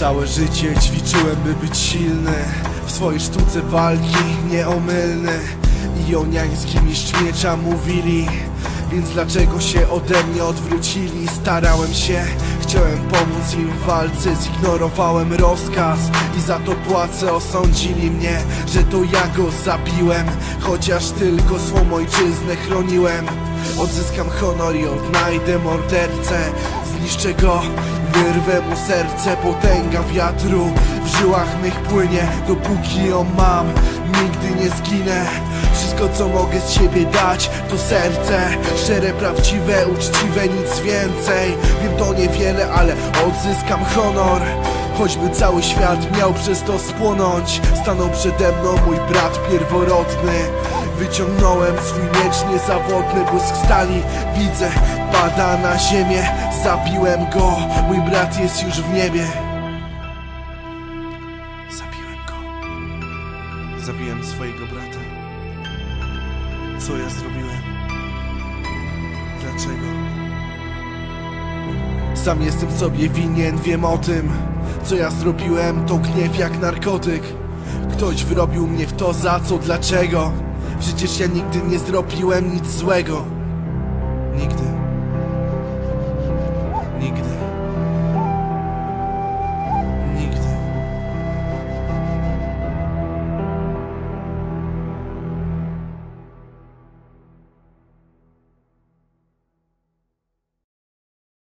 Całe życie ćwiczyłem, by być silny. W swojej sztuce walki nieomylny. I joniański mistrz miecza mówili. Więc dlaczego się ode mnie odwrócili? Starałem się, chciałem pomóc im w walce. Zignorowałem rozkaz i za to płacę. Osądzili mnie, że to ja go zabiłem. Chociaż tylko swą ojczyznę chroniłem. Odzyskam honor i odnajdę mordercę Zniszczę go, wyrwę mu serce Potęga wiatru. W żyłach mych płynie Dopóki ją mam, nigdy nie zginę. Wszystko co mogę z siebie dać to serce. Szczere, prawdziwe, uczciwe, nic więcej. Wiem to niewiele, ale odzyskam honor Choćby cały świat miał przez to spłonąć. Stanął przede mną mój brat pierworodny. Wyciągnąłem swój miecz niezawodny Błysk stali widzę, pada na ziemię. Zabiłem go, mój brat jest już w niebie. Zabiłem go. Zabiłem swojego brata. Co ja zrobiłem? Dlaczego? Sam jestem sobie winien, wiem o tym Co ja zrobiłem to gniew jak narkotyk Ktoś wrobił mnie w to za co, dlaczego? Przecież ja nigdy nie zrobiłem nic złego